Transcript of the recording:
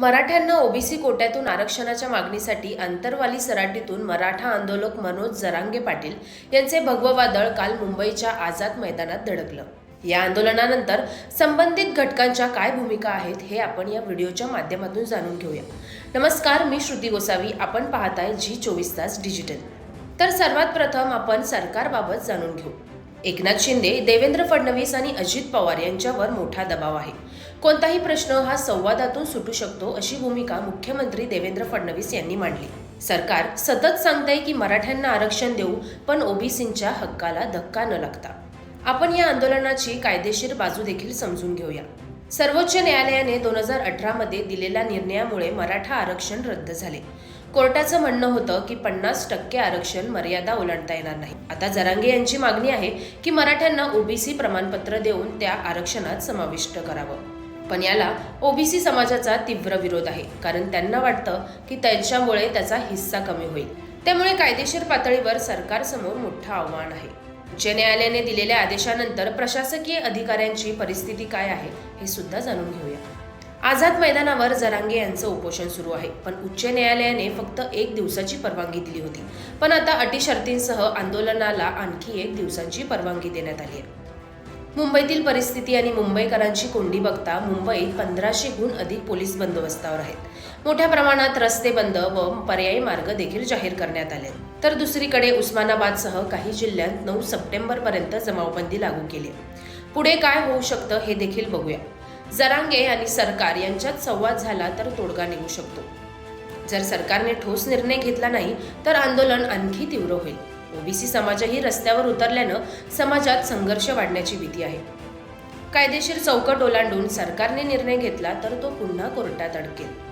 मराठ्यांना ओबीसी कोट्यातून आरक्षणाच्या मागणीसाठी अंतरवाली सराटीतून मराठा आंदोलक मनोज जरांगे पाटील यांचे भगववादळ काल मुंबईच्या आझाद मैदानात धडकलं. या आंदोलनानंतर संबंधित घटकांच्या काय भूमिका आहेत हे आपण या व्हिडिओच्या माध्यमातून जाणून घेऊया. नमस्कार मी श्रुती गोसावी. आपण पाहताय जी चोवीस तास डिजिटल. तर सर्वात प्रथम आपण सरकारबाबत जाणून घेऊ. एकनाथ शिंदे देवेंद्र फडणवीस आणि अजित पवार यांच्यावर मोठा दबाव आहे. कोणताही प्रश्न हा संवादातून सुटू शकतो अशी भूमिका मुख्यमंत्री देवेंद्र फडणवीस यांनी मांडली. सरकार सतत सांगतंय की मराठ्यांना आरक्षण देऊ पण ओबीसींच्या हक्काला धक्का न लागता. आपण या आंदोलनाची कायदेशीर बाजू देखील समजून घेऊया. सर्वोच्च न्यायालयाने दोन हजार अठरामध्ये दिलेल्या निर्णयामुळे मराठा आरक्षण रद्द झाले. कोर्टाचं म्हणणं होतं की पन्नास टक्के आरक्षण मर्यादा ओलांडता येणार नाही. आता जरांगे यांची मागणी आहे की मराठ्यांना ओबीसी प्रमाणपत्र देऊन त्या आरक्षणात समाविष्ट करावं. पण याला ओबीसी समाजाचा तीव्र विरोध आहे कारण त्यांना वाटतं की त्यांच्यामुळे त्याचा हिस्सा कमी होईल. त्यामुळे कायदेशीर पातळीवर सरकारसमोर मोठं आव्हान आहे. उच्च न्यायालयाने दिलेल्या आदेशानंतर प्रशासकीय अधिकाऱ्यांची परिस्थिती काय आहे हे सुद्धा जाणून घेऊया. आझाद मैदानावर जरांगे यांचं उपोषण सुरू आहे पण उच्च न्यायालयाने फक्त एक दिवसाची परवानगी दिली होती. पण आता अटी शर्तींसह आंदोलनाला आणखी एक दिवसांची परवानगी देण्यात आली आहे. मुंबईतील परिस्थिती आणि मुंबईकरांची कोंडी बघता मुंबईत पंधराशेहून अधिक पोलीस बंदोबस्तावर आहेत. मोठ्या प्रमाणात रस्ते बंद व पर्यायी मार्ग देखील जाहीर करण्यात आले. तर दुसरीकडे उस्मानाबादसह काही जिल्ह्यात नऊ सप्टेंबरपर्यंत जमावबंदी लागू केली. पुढे काय होऊ शकतं हे देखील बघूया. जरांगे आणि सरकार यांच्यात संवाद झाला तर तोडगा निघू शकतो. जर सरकारने ठोस निर्णय घेतला नाही तर आंदोलन आणखी तीव्र होईल. ओबीसी समाजही रस्त्यावर उतरल्यानं समाजात संघर्ष वाढण्याची भीती आहे. कायदेशीर चौकट ओलांडून सरकारने निर्णय घेतला तर तो पुन्हा कोर्टात अडकेल.